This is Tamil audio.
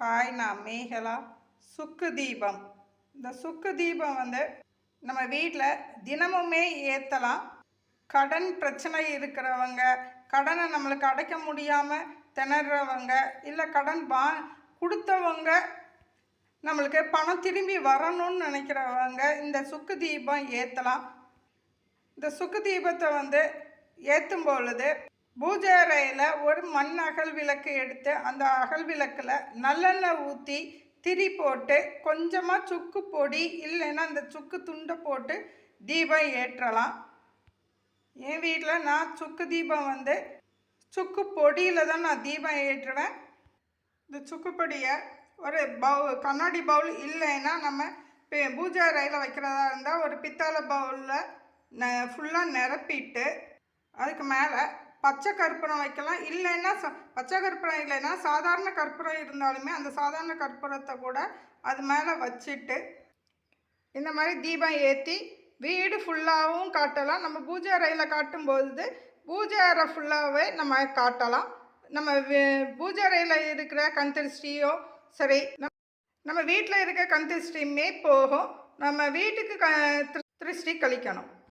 ஹாய் நான் மேகலா. சுக்கு தீபம் இந்த சுக்கு தீபம் வந்து நம்ம வீட்டில் தினமுமே ஏற்றலாம் கடன் பிரச்சனை இருக்கிறவங்க கடனை நம்மளுக்கு அடைக்க முடியாமல் திணறவங்க இல்லை கடன் பா கொடுத்தவங்க நம்மளுக்கு பணம் திரும்பி வரணும்னு நினைக்கிறவங்க இந்த சுக்கு தீபம் ஏற்றலாம் இந்த சுக்கு தீபத்தை வந்து ஏற்றும் பொழுது பூஜை அறையில் ஒரு மண் அகல் விளக்கு எடுத்து அந்த அகல் விளக்கில் நல்லெண்ணெய் ஊற்றி திரி போட்டு கொஞ்சமாக சுக்கு பொடி இல்லைன்னா அந்த சுக்கு துண்டை போட்டு தீபம் ஏற்றலாம். என் வீட்டில் நான் சுக்கு தீபம் வந்து சுக்கு பொடியில் தான் நான் தீபம் ஏற்றுவேன். இந்த சுக்கு பொடியை ஒரு பவு கண்ணாடி பவுல் இல்லைன்னா நம்ம இப்போ பூஜை அறையில் வைக்கிறதா இருந்தால் ஒரு பித்தளை பவுலில் ந ஃபுல்லாக நிரப்பிட்டு அதுக்கு மேலே பச்சை கற்பூரம் வைக்கலாம். இல்லைன்னா ச பச்சை கற்பூரம் இல்லைன்னா சாதாரண கற்பூரம் இருந்தாலுமே அந்த சாதாரண கற்பூரத்தை கூட அது மேலே வச்சுட்டு இந்த மாதிரி தீபம் ஏற்றி வீடு ஃபுல்லாகவும் காட்டலாம். நம்ம பூஜை அறையில் காட்டும்போது பூஜை அறை ஃபுல்லாகவே நம்ம காட்டலாம். நம்ம பூஜை அறையில் இருக்கிற கந்திருஷ்டியோ சரி நம்- நம்ம வீட்டில் இருக்க கந்திருஷ்டியுமே போகும். நம்ம வீட்டுக்கு க திரு- திருஷ்டி கழிக்கணும்.